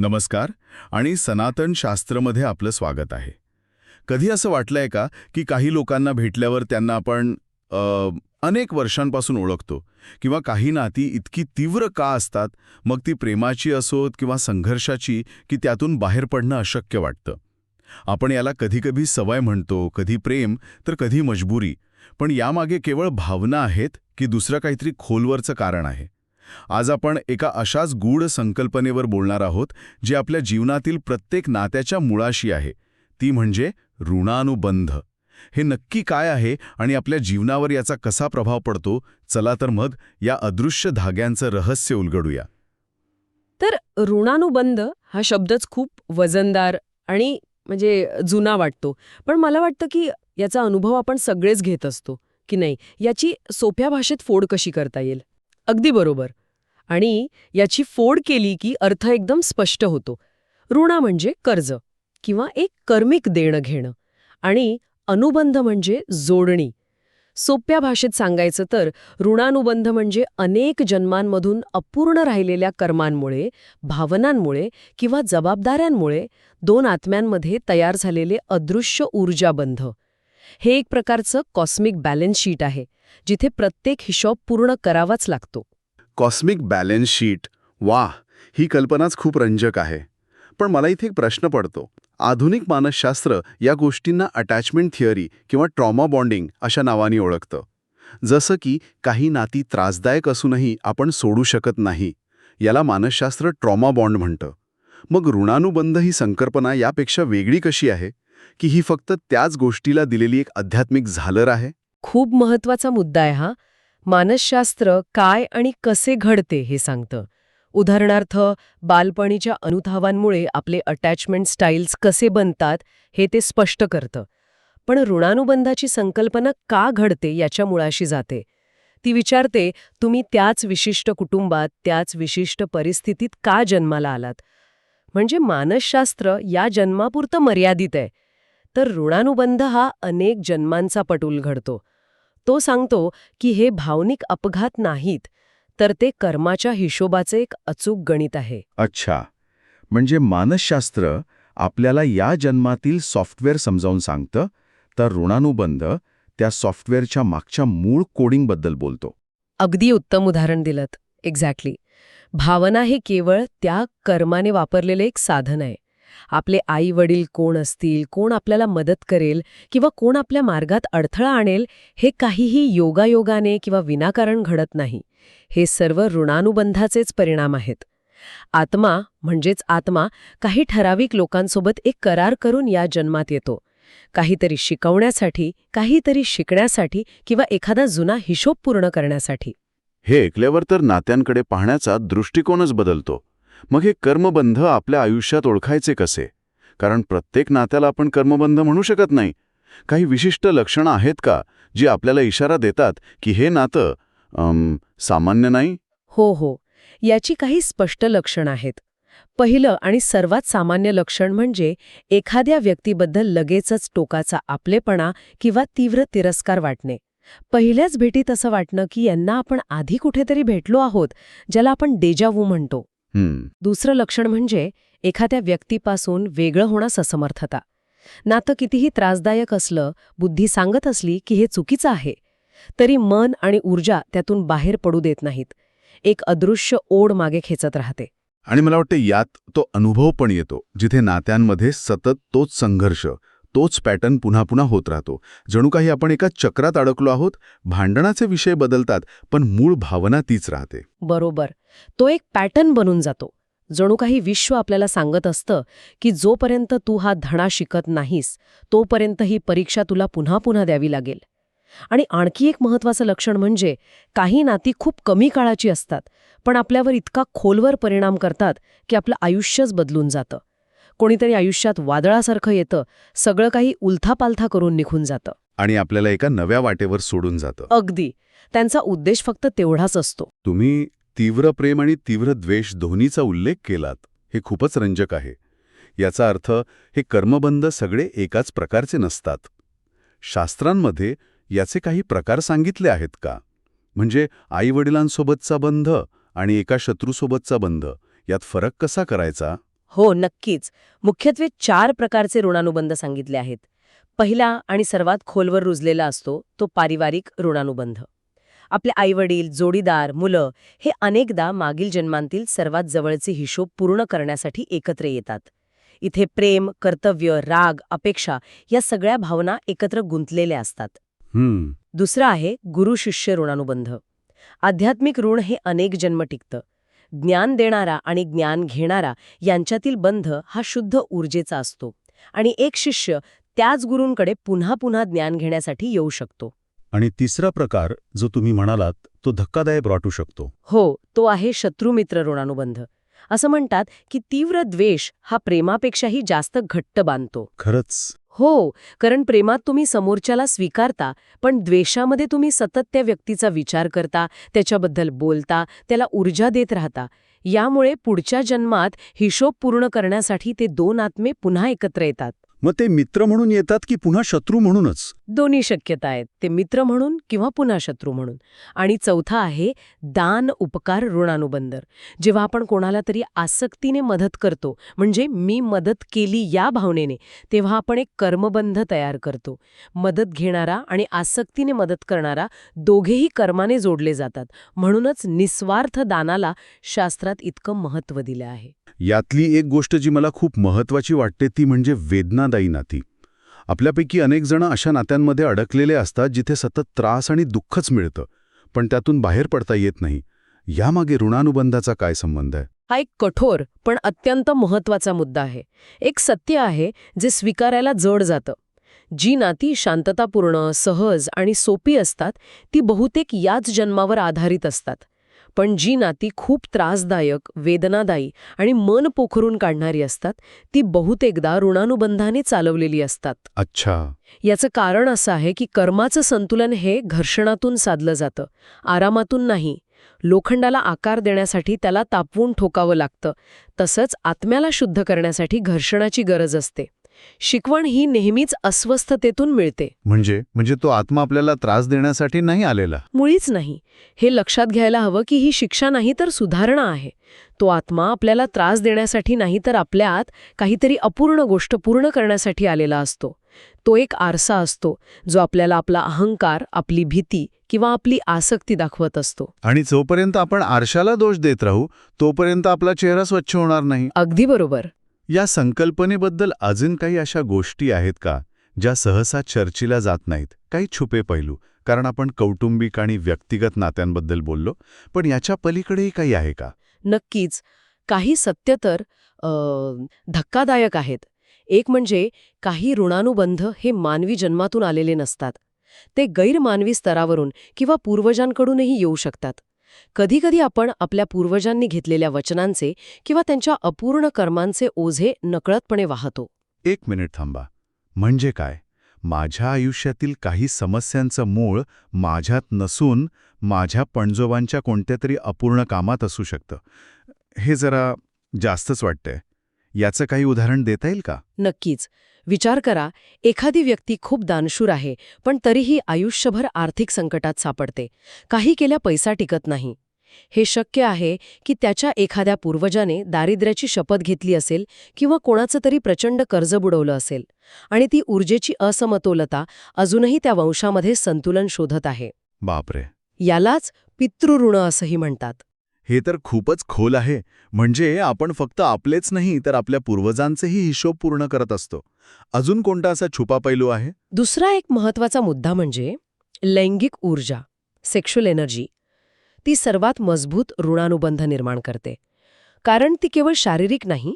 नमस्कार आणि सनातन शास्त्रमध्ये आपलं स्वागत आहे. कधी असं वाटलंय का की काही लोकांना भेटल्यावर त्यांना आपण अनेक वर्षांपासून ओळखतो किंवा काही नाती इतकी तीव्र का असतात मग ती प्रेमाची असोत किंवा संघर्षाची की त्यातून बाहेर पडणं अशक्य वाटतं? आपण याला कधीकधी सवय म्हणतो कधी प्रेम तर कधी मजबुरी पण यामागे केवळ भावना आहेत की दुसरं काहीतरी खोलवरचं कारण आहे. आज आपण एका अशाच गूढ संकल्पनेवर बोलणार आहोत जी आपल्या जीवनातील प्रत्येक नात्याच्या मुळाशी आहे. ती म्हणजे ऋणानुबंध. हे नक्की काय आहे आणि आपल्या जीवनावर याचा कसा प्रभाव पडतो? चला तर मग या अदृश्य धाग्यांचं रहस्य उलगडूया. तर ऋणानुबंध हा शब्दच खूप वजनदार आणि म्हणजे जुना वाटतो. पण मला वाटतं की याचा अनुभव आपण सगळेच घेत असतो की नाही? याची सोप्या भाषेत फोड कशी करता येईल? अगदी बरोबर. आणि याची फोड केली की अर्थ एकदम स्पष्ट होतो. ऋणा म्हणजे कर्ज किंवा एक कर्मिक देणं घेणं आणि अनुबंध म्हणजे जोडणी. सोप्या भाषेत सांगायचं तर ऋणानुबंध म्हणजे अनेक जन्मांमधून अपूर्ण राहिलेल्या कर्मांमुळे भावनांमुळे किंवा जबाबदाऱ्यांमुळे दोन आत्म्यांमध्ये तयार झालेले अदृश्य ऊर्जाबंध. हे एक प्रकारचं कॉस्मिक बॅलन्स शीट आहे जिथे प्रत्येक हिशोब पूर्ण करावाच लागतो. Cosmic balance sheet. वा ही कल्पनाच खूप रंजक आहे. पण मला इथे एक प्रश्न पडतो. आधुनिक मानसशास्त्र या गोष्टींना अटॅचमेंट थिअरी किंवा ट्रॉमा बॉन्डिंग अशा नावाने ओळखतं. जसं की काही नाती त्रासदायक असूनही आपण सोडू शकत नाही याला मानसशास्त्र ट्रॉमा बॉन्ड म्हणतं. मग ऋणानुबंध ही संकल्पना यापेक्षा वेगळी कशी आहे? की ही फक्त त्याच गोष्टीला दिलेली एक आध्यात्मिक झालर आहे? खूप महत्त्वाचा मुद्दा आहे हा. मानसशास्त्र काय आणि कसे घडते हे सांगतं. उदाहरणार्थ बालपणीच्या अनुधावांमुळे आपले अटॅचमेंट स्टाईल्स कसे बनतात हे ते स्पष्ट करतं. पण ऋणानुबंधाची संकल्पना का घडते याच्या मुळाशी जाते. ती विचारते तुम्ही त्याच विशिष्ट कुटुंबात त्याच विशिष्ट परिस्थितीत का जन्माला आलात? म्हणजे मानसशास्त्र या जन्मापुरतं मर्यादित आहे. तर ऋणानुबंध हा अनेक जन्मांचा पटूल घडतो. तो सांगतो की हे भावनिक अपघात नाहीत तर ते कर्माच्या हिशोबाचे एक अचूक गणित आहे. अच्छा. म्हणजे मानसशास्त्र आपल्याला या जन्मातील सॉफ्टवेअर समजावून सांगतं तर ऋणानुबंध त्या सॉफ्टवेअरच्या मागच्या मूळ कोडिंगबद्दल बोलतो. अगदी उत्तम उदाहरण दिलंत. एक्झॅक्टली. भावना हे केवळ त्या कर्माने वापरलेले एक साधन आहे. आपले आई वडील कोण असतील कोण आपल्याला मदत करेल किंवा कोण आपल्या मार्गात अडथळा आणेल हे काहीही योगायोगाने किंवा विनाकारण घडत नाही. हे सर्व ऋणानुबंधाचेच परिणाम आहेत. आत्मा म्हणजेच आत्मा काही ठराविक लोकांसोबत एक करार करून या जन्मात येतो. काहीतरी शिकवण्यासाठी काहीतरी शिकण्यासाठी किंवा एखादा जुना हिशोब पूर्ण करण्यासाठी. हे ऐकल्यावर तर नात्यांकडे पाहण्याचा दृष्टिकोनच बदलतो. मग हे कर्मबंध आपल्या आयुष्यात ओळखायचे कसे? कारण प्रत्येक नात्याला आपण कर्मबंध म्हणू शकत नाही. काही विशिष्ट लक्षणं आहेत का जी आपल्याला इशारा देतात की हे नातं सामान्य नाही? हो हो. याची काही स्पष्ट लक्षणं आहेत. पहिलं आणि सर्वात सामान्य लक्षण म्हणजे एखाद्या व्यक्तीबद्दल लगेचच टोकाचा आपलेपणा किंवा तीव्र तिरस्कार वाटणे. पहिल्याच भेटीत असं वाटणं की यांना आपण आधी कुठेतरी भेटलो आहोत ज्याला आपण डेजावू म्हणतो. दुसरं लक्षण म्हणजे एखाद्या व्यक्तीपासून वेगळं होण्यास असमर्थता. नातं कितीही त्रासदायक असलं बुद्धी सांगत असली की हे चुकीचं आहे तरी मन आणि ऊर्जा त्यातून बाहेर पडू देत नाहीत. एक अदृश्य ओढ मागे खेचत राहते. आणि मला वाटतं यात तो अनुभव पण येतो जिथे नात्यांमध्ये सतत तोच संघर्ष तोच पॅटर्न पुन्हा पुन्हा होत राहतो. जणू काही आपण एका चक्रात अडकलो आहोत भांडणाचे विषय बदलतात पण मूळ भावना तीच राहते. बरोबर. तो एक पॅटर्न बनून जातो. जणू काही विश्व आपल्याला सांगत असतं की जोपर्यंत तू हा धडा शिकत नाहीस तोपर्यंत ही परीक्षा तुला पुन्हा पुन्हा द्यावी लागेल. आणि आणखी एक महत्वाचं लक्षण म्हणजे काही नाती खूप कमी काळाची असतात पण आपल्यावर इतका खोलवर परिणाम करतात की आपलं आयुष्यच बदलून जातं. कोणीतरी आयुष्यात वादळासारखं येतं सगळं काही उलथापालथा करून निघून जातं. आणि आपल्याला एका नव्या वाटेवर सोडून जातं. अगदी. त्यांचा उद्देश फक्त तेवढाच असतो. तुम्ही तीव्र प्रेम आणि तीव्र द्वेष दोन्हीचा उल्लेख केलात हे खूपच रंजक आहे. याचा अर्थ हे कर्मबंध सगळे एकाच प्रकारचे नसतात. शास्त्रांमध्ये याचे काही प्रकार सांगितले आहेत का? म्हणजे आईवडिलांसोबतचा बंध आणि एका शत्रूसोबतचा बंध यात फरक कसा करायचा? हो नक्कीच. मुख्यत्वे चार प्रकारचे ऋणानुबंध सांगितले आहेत. पहिला आणि सर्वात खोलवर रुजलेला असतो तो पारिवारिक ऋणानुबंध. आपले आईवडील जोडीदार मुलं हे अनेकदा मागील जन्मांतील सर्वात जवळचे हिशोब पूर्ण करण्यासाठी एकत्र येतात. इथे प्रेम कर्तव्य राग अपेक्षा या सगळ्या भावना एकत्र गुंतलेल्या असतात. दुसरं आहे गुरु शिष्य ऋणानुबंध. आध्यात्मिक ऋण हे अनेक जन्म टिकतं. ज्ञान देणारा आणि ज्ञान घेणारा यांच्यातील बंध हा शुद्ध ऊर्जेचा असतो. आणि एक शिष्य त्याच गुरूंकडे पुन्हा पुन्हा ज्ञान घेण्यासाठी येऊ शकतो. आणि तिसरा प्रकार जो तुम्ही म्हणालात तो धक्कादायक वाटू शकतो. हो तो आहे शत्रुमित्र ऋणानुबंध. असं म्हणतात की तीव्र द्वेष हा प्रेमापेक्षाही जास्त घट्ट बांधतो. खरंच. हो कारण प्रेमात तुम्ही समोरच्याला स्वीकारता पण द्वेषामध्ये तुम्ही सतत त्या व्यक्तीचा विचार करता त्याच्याबद्दल बोलता त्याला ऊर्जा देत राहता. यामुळे पुढच्या जन्मात हिशोब पूर्ण करण्यासाठी ते दोन आत्मे पुन्हा एकत्र येतात. मग ते मित्र म्हणून येतात की पुन्हा शत्रू म्हणूनच? दोन्ही शक्यता आहेत. ते मित्र म्हणून किंवा पुन्हा शत्रू म्हणून. आणि चौथा आहे दान उपकार ऋणानुबंधर जेव्हा आपण कोणाला तरी आसक्तीने मदत करतो म्हणजे मी मदत केली या भावनेने तेव्हा आपण एक कर्मबंध तयार करतो. मदत घेणारा आणि आसक्तीने मदत करणारा दोघेही कर्माने जोडले जातात. म्हणूनच निस्वार्थ दानाला शास्त्रात इतकं महत्त्व दिलं आहे. यातली एक गोष्ट जी मला खूप महत्वाची वाटते ती म्हणजे वेदनादायी नाती. आपल्यापैकी अनेक जण अशा नात्यांमध्ये अडकलेले असतात जिथे सतत त्रास आणि दुःखच मिळतं पण त्यातून बाहेर पडता येत नाही. यामागे ऋणानुबंधाचा काय संबंध आहे? हा एक कठोर पण अत्यंत महत्त्वाचा मुद्दा आहे. एक सत्य आहे जे स्वीकारायला जड जातं. जी नाती शांततापूर्ण सहज आणि सोपी असतात ती बहुतेक याच जन्मावर आधारित असतात. पण जी नाती खूप त्रासदायक वेदनादायी आणि मन पोखरून काढणारी असतात ती बहुतेकदा ऋणानुबंधाने चालवलेली असतात. अच्छा. याचं कारण असं आहे की कर्माचं संतुलन हे घर्षणातून साधलं जातं आरामातून नाही. लोखंडाला आकार देण्यासाठी त्याला तापवून ठोकावं लागतं तसंच आत्म्याला शुद्ध करण्यासाठी घर्षणाची गरज असते. शिकवण ही नेहमीच अस्वस्थतेतून मिळते. म्हणजे? म्हणजे तो आत्मा आपल्याला त्रास देण्यासाठी नाही आलेला? मुळीच नाही. हे लक्षात घ्यायला हवं की ही शिक्षा नाही तर सुधारणा आहे. तो आत्मा आपल्याला त्रास देण्यासाठी नाही तर आपल्यात काहीतरी अपूर्ण गोष्ट पूर्ण करण्यासाठी आलेला असतो. तो एक आरसा असतो जो आपल्याला आपला अहंकार आपली भीती किंवा आपली आसक्ती दाखवत असतो. आणि जोपर्यंत आपण आरशाला दोष देत राहू तोपर्यंत आपला चेहरा स्वच्छ होणार नाही. अगदी बरोबर. या संकल्पनेबद्दल अजून काही अशा गोष्टी आहेत का ज्या सहसा चर्चेला जात नाहीत? काही छुपे पैलू कारण आपण कौटुंबिक आणि व्यक्तिगत नात्यांबद्दल बोललो पण याच्या पलीकडेही काही आहे का? नक्कीच. काही सत्य तर धक्कादायक आहेत. एक म्हणजे काही ऋणानुबंध हे मानवी जन्मातून आलेले नसतात. ते गैरमानवी स्तरावरून किंवा पूर्वजांकडूनही येऊ शकतात. कधीकधी आपण आपल्या पूर्वजांनी घेतलेल्या वचनांचे किंवा त्यांच्या अपूर्ण कर्मांचे ओझे नकळतपणे वाहतो. एक मिनिट थांबा. म्हणजे काय? माझ्या आयुष्यातील काही समस्यांचं मूळ माझ्यात नसून माझ्या पणजोबांच्या कोणत्या तरी अपूर्ण कामात असू शकतं. हे जरा जास्तच वाटतंय. याचं काही उदाहरण देता येईल का? नक्कीच. विचार करा एखादी व्यक्ती खूप दानशूर आहे पण तरीही आयुष्यभर आर्थिक संकटात सापडते. काही केल्या पैसा टिकत नाही. हे शक्य आहे की त्याच्या एखाद्या पूर्वजाने दारिद्र्याची शपथ घेतली असेल किंवा कोणाचं तरी प्रचंड कर्ज बुडवलं असेल आणि ती ऊर्जेची असमतोलता अजूनही त्या वंशामध्ये संतुलन शोधत आहे. बापरे. यालाच पितृऋण असंही म्हणतात. हे तर खूपच खोल आहे. म्हणजे आपण फक्त आपलेच नाही तर आपल्या पूर्वजांचेही हिशोब पूर्ण करत असतो. अजून कोणता असा छुपा पैलू आहे? दुसरा एक महत्त्वाचा मुद्दा म्हणजे लैंगिक ऊर्जा सेक्शुअल एनर्जी ती सर्वात मजबूत ऋणानुबंध निर्माण करते. कारण ती केवळ शारीरिक नाही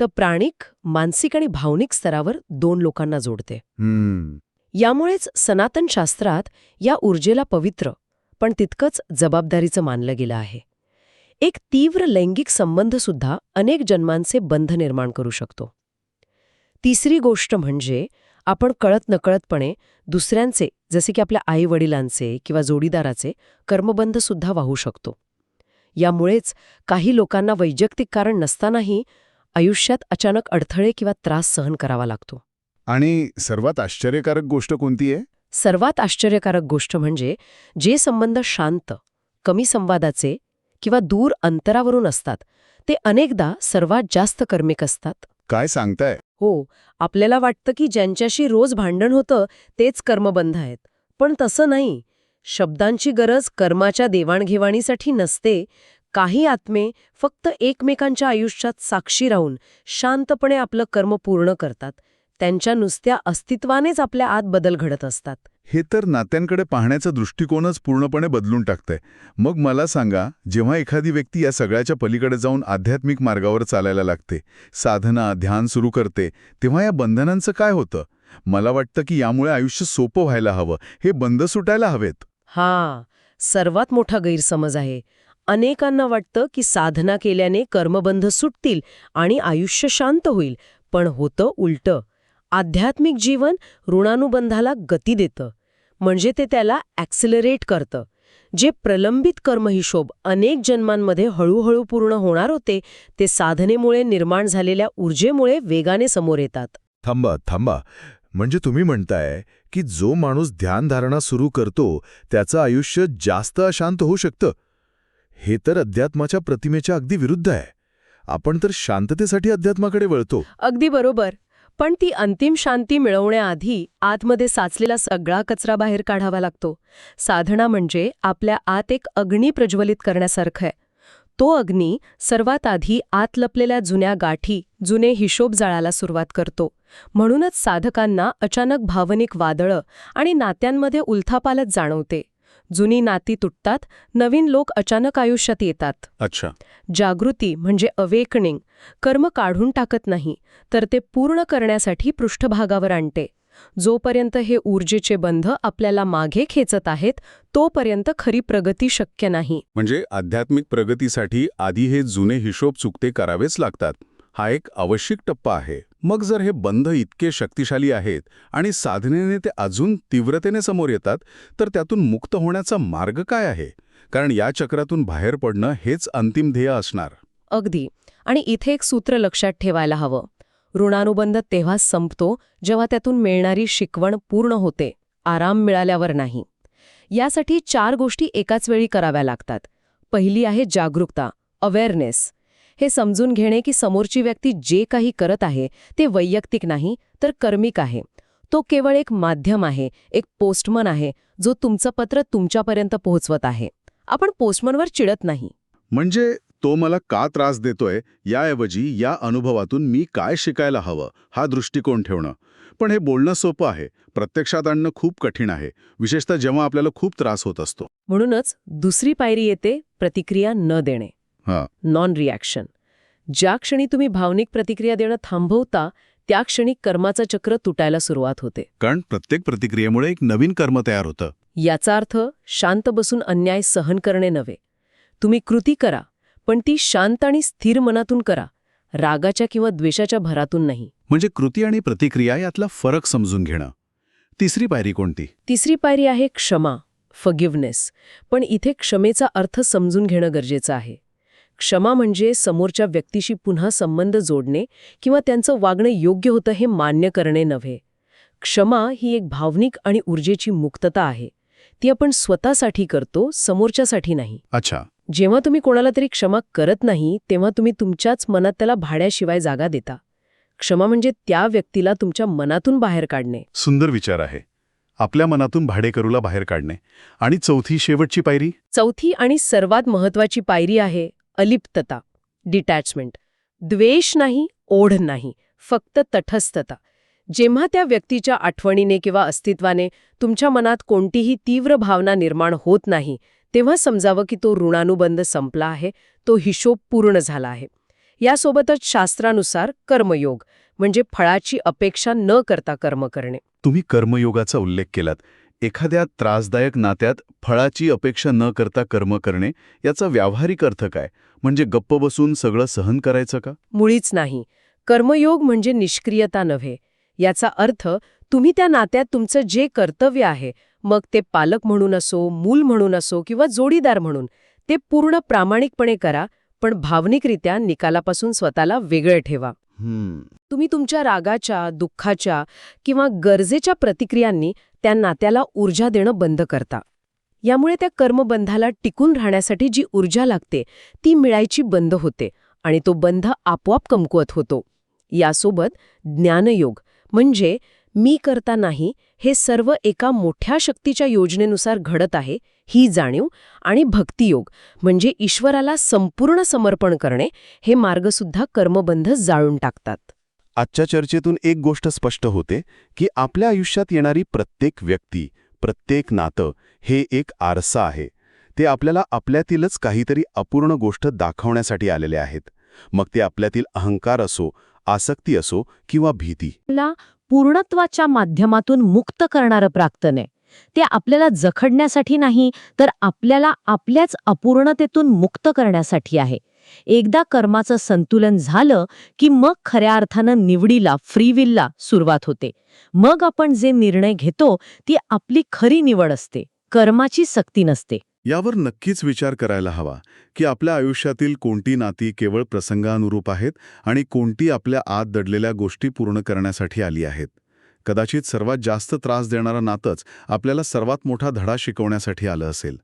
तर प्राणिक मानसिक आणि भावनिक स्तरावर दोन लोकांना जोडते. हम्म. यामुळेच सनातन शास्त्रात या ऊर्जेला पवित्र पण तितकंच जबाबदारीचं मानलं गेलं आहे. एक तीव्र लैंगिक संबंधसुद्धा अनेक जन्मांचे बंध निर्माण करू शकतो. तिसरी गोष्ट म्हणजे आपण कळत नकळतपणे दुसऱ्यांचे जसे की आपल्या आईवडिलांचे किंवा जोडीदाराचे कर्मबंधसुद्धा वाहू शकतो. यामुळेच काही लोकांना वैयक्तिक कारण नसतानाही आयुष्यात अचानक अडथळे किंवा त्रास सहन करावा लागतो. आणि सर्वात आश्चर्यकारक गोष्ट कोणती आहे? सर्वात आश्चर्यकारक गोष्ट म्हणजे जे संबंध शांत कमी संवादाचे किंवा दूर अंतरावरून असतात. ते अनेकदा सर्वात जास्त कर्मिक असतात. काय सांगताय? हो आपल्याला वाटतं की ज्यांच्याशी रोज भांडण होतं तेच कर्मबंध आहेत. पण तसं नाही. शब्दांची गरज कर्माच्या देवाणघेवाणीसाठी नसते. काही आत्मे फक्त एकमेकांच्या आयुष्यात साक्षी राहून शांतपणे आपलं कर्म पूर्ण करतात. त्यांच्या नुसत्या अस्तित्वानेच आपल्या आत बदल घडत असतात. हे तर नात्यांकडे पाहण्याचा दृष्टिकोनच पूर्णपणे बदलून टाकतंय. मग मला सांगा जेव्हा एखादी व्यक्ती या सगळ्याच्या पलीकडे जाऊन आध्यात्मिक मार्गावर चालायला लागते साधना ध्यान सुरू करते तेव्हा या बंधनांचं काय होतं? मला वाटतं की यामुळे आयुष्य सोपं व्हायला हवं. हे बंद सुटायला हवेत. हा सर्वात मोठा गैरसमज आहे. अनेकांना वाटतं की साधना केल्याने कर्मबंध सुटतील आणि आयुष्य शांत होईल पण होतं उलटं. आध्यात्मिक जीवन ऋणानुबंधाला गती देतं. म्हणजे ते त्याला ॲक्सिलरेट करतं. जे प्रलंबित कर्महिशोब अनेक जन्मांमध्ये हळूहळू पूर्ण होणार होते ते साधनेमुळे निर्माण झालेल्या ऊर्जेमुळे वेगाने समोर येतात. थांबा थांबा. म्हणजे तुम्ही म्हणताय की जो माणूस ध्यानधारणा सुरू करतो त्याचं आयुष्य जास्त अशांत होऊ शकतं? हे तर अध्यात्माच्या प्रतिमेच्या अगदी विरुद्ध आहे. आपण तर शांततेसाठी अध्यात्माकडे वळतो. अगदी बरोबर. पण ती अंतिम शांती मिळवण्याआधी आतमध्ये साचलेला सगळा कचरा बाहेर काढावा लागतो. साधना म्हणजे आपल्या आत एक अग्नी प्रज्वलित करण्यासारखं आहे. तो अग्नी सर्वात आधी आत लपलेल्या जुन्या गाठी जुने हिशोब जाळाला सुरुवात करतो. म्हणूनच साधकांना अचानक भावनिक वादळं आणि नात्यांमध्ये उलथापालत जाणवते. जुनी नाती तुटतात नवीन लोक अचानक आयुष्यात येतात. अच्छा. जागृती म्हणजे अवेकनिंग कर्म काढून टाकत नाही तर ते पूर्ण करण्यासाठी पृष्ठभागावर आणते. जोपर्यंत हे ऊर्जेचे बंध आपल्याला मागे खेचत आहेत तोपर्यंत खरी प्रगती शक्य नाही. म्हणजे आध्यात्मिक प्रगतीसाठी आधी हे जुने हिशोब चुकते करावेच लागतात. हा एक आवश्यक टप्पा आहे. मग जर हे बंध इतके शक्तिशाली आहेत आणि साधनेने ते अजून तीव्रतेने समोर येतात तर त्यातून मुक्त होण्याचा मार्ग काय आहे? कारण या चक्रातून बाहेर पडणं हेच अंतिम ध्येय असणार. अगदी. आणि इथे एक सूत्र लक्षात ठेवायला हवं. ऋणानुबंध तेव्हा संपतो जेव्हा त्यातून मिळणारी शिकवण पूर्ण होते आराम मिळाल्यावर नाही. यासाठी चार गोष्टी एकाच वेळी कराव्या लागतात. पहिली आहे जागरूकता अवेअरनेस हे समजून घेणे की समोरची व्यक्ती जे काही करत आहे ते वैयक्तिक नाही तर कर्मिक आहे. तो केवळ एक माध्यम आहे एक पोस्टमन आहे जो तुमचं पत्र तुमच्यापर्यंत पोहोचवत आहे. आपण पोस्टमनवर चिडत नाही. म्हणजे तो मला का त्रास देतोय याऐवजी या अनुभवातून मी काय शिकायला हवं हा दृष्टिकोन ठेवणं. पण हे बोलणं सोपं आहे प्रत्यक्षात आणणं खूप कठीण आहे विशेषतः जेव्हा आपल्याला खूप त्रास होत असतो. म्हणूनच दुसरी पायरी येते प्रतिक्रिया न देणे. नॉन रिॲक्शन ज्या क्षणी तुम्ही भावनिक प्रतिक्रिया देणं थांबवता त्या क्षणी कर्माचं चक्र तुटायला सुरुवात होते. कारण प्रत्येक प्रतिक्रियेमुळे एक नवीन कर्म तयार होतं. याचा अर्थ शांत बसून अन्याय सहन करणे नव्हे. तुम्ही कृती करा पण ती शांत आणि स्थिर मनातून करा. रागाच्या किंवा द्वेषाच्या भरातून नाही. म्हणजे कृती आणि प्रतिक्रिया यातला फरक समजून घेणं. तिसरी पायरी कोणती? तिसरी पायरी आहे क्षमा फगिव्हनेस पण इथे क्षमेचा अर्थ समजून घेणं गरजेचं आहे. क्षमा म्हणजे समोरच्या व्यक्तीशी पुन्हा संबंध जोडणे किंवा त्यांचं वागणं योग्य होतं हे मान्य करणे नव्हे. क्षमा ही एक भावनिक आणि ऊर्जेची मुक्तता आहे. ती आपण स्वतःसाठी करतो समोरच्यासाठी नाही. अच्छा. जेव्हा तुम्ही कोणाला तरी क्षमा करत नाही तेव्हा तुम्ही तुमच्याच मनात त्याला भाड्याशिवाय जागा देता. क्षमा म्हणजे त्या व्यक्तीला तुमच्या मनातून बाहेर काढणे. सुंदर विचार आहे. आपल्या मनातून भाडेकरूला बाहेर काढणे. आणि चौथी शेवटची पायरी? चौथी आणि सर्वात महत्वाची पायरी आहे अलिप्तता डिटॅचमेंट द्वेष नाही ओढ नाही फक्त तटस्थता. जेव्हा त्या व्यक्तीच्या आठवणीने किंवा अस्तित्वाने तुमच्या मनात कोणतीही तीव्र भावना निर्माण होत नाही तेव्हा समजावं की तो ऋणानुबंध संपला आहे तो हिशोब पूर्ण झाला आहे. यासोबतच शास्त्रानुसार कर्मयोग म्हणजे फळाची अपेक्षा न करता कर्म करणे. तुम्ही कर्मयोगाचा उल्लेख केलात. एखाद्या त्रासदायक नात्यात फळाची अपेक्षा न करता कर्म करणे याचा व्यावहारिक अर्थ काय? म्हणजे गप्प बसून सगळं सहन करायचं का? मुळीच नाही. कर्मयोग म्हणजे निष्क्रियता नव्हे. याचा अर्थ तुम्ही त्या नात्यात तुमचं जे कर्तव्य आहे मग ते पालक म्हणून असो मूल म्हणून असो किंवा जोडीदार म्हणून ते पूर्ण प्रामाणिकपणे करा पण भावनिकरित्या निकालापासून स्वतःला वेगळे ठेवा. तुम्ही तुमच्या रागाच्या दुःखाच्या किंवा गरजेच्या प्रतिक्रियांनी त्या नात्याला ऊर्जा देणं बंद करता. यामुळे त्या कर्मबंधाला टिकून राहण्यासाठी जी ऊर्जा लागते ती मिळायची बंद होते आणि तो बंध आपोआप कमकुवत होतो. यासोबत ज्ञानयोग म्हणजे मी करता नाही हे सर्व एका मोठ्या शक्तीच्या योजनेनुसार घडत आहे ही जाणीव आणि भक्तियोग म्हणजे ईश्वराला संपूर्ण समर्पण करणे हे मार्गसुद्धा कर्मबंध जाळून टाकतात. आजच्या चर्चेतून एक गोष्ट स्पष्ट होते की आपल्या आयुष्यात येणारी प्रत्येक व्यक्ती प्रत्येक नातं हे एक आरसा आहे. ते आपल्याला आपल्यातीलच काहीतरी अपूर्ण गोष्ट दाखवण्यासाठी आलेले आहेत. मग ते आपल्यातील अहंकार असो आसक्ती असो किंवा भीती. पूर्णत्वाच्या माध्यमातून मुक्त करणारं प्राक्तन आहे. ते आपल्याला जखडण्यासाठी नाही तर आपल्याला आपल्याच अपूर्णतेतून मुक्त करण्यासाठी आहे. एकदा कर्माचं संतुलन झालं की मग खऱ्या अर्थानं निवडीला फ्रीविलला सुरुवात होते. मग आपण जे निर्णय घेतो ती आपली खरी निवड असते. कर्माची सक्ती नसते. यावर नक्कीच विचार करायला हवा की आपल्या आयुष्यातील कोणती नाती केवळ प्रसंगानुरूप आहेत आणि कोणती आपल्या आत दडलेल्या गोष्टी पूर्ण करण्यासाठी आली आहेत. कदाचित सर्वात जास्त त्रास देणारं नातंच आपल्याला सर्वात मोठा धडा शिकवण्यासाठी आलं असेल.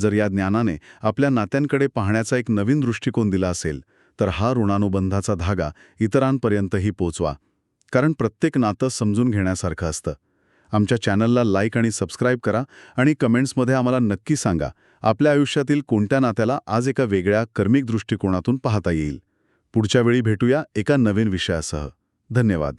जर या ज्ञानाने आपल्या नात्यांकडे पाहण्याचा एक नवीन दृष्टिकोन दिला असेल तर हा ऋणानुबंधाचा धागा इतरांपर्यंतही पोचवा. कारण प्रत्येक नातं समजून घेण्यासारखं असतं. आमच्या चॅनलला लाईक आणि सबस्क्राईब करा आणि कमेंट्समध्ये आम्हाला नक्की सांगा आपल्या आयुष्यातील कोणत्या नात्याला आज एका वेगळ्या कर्मिक दृष्टिकोनातून पाहता येईल. पुढच्या वेळी भेटूया एका नवीन विषयासह. धन्यवाद.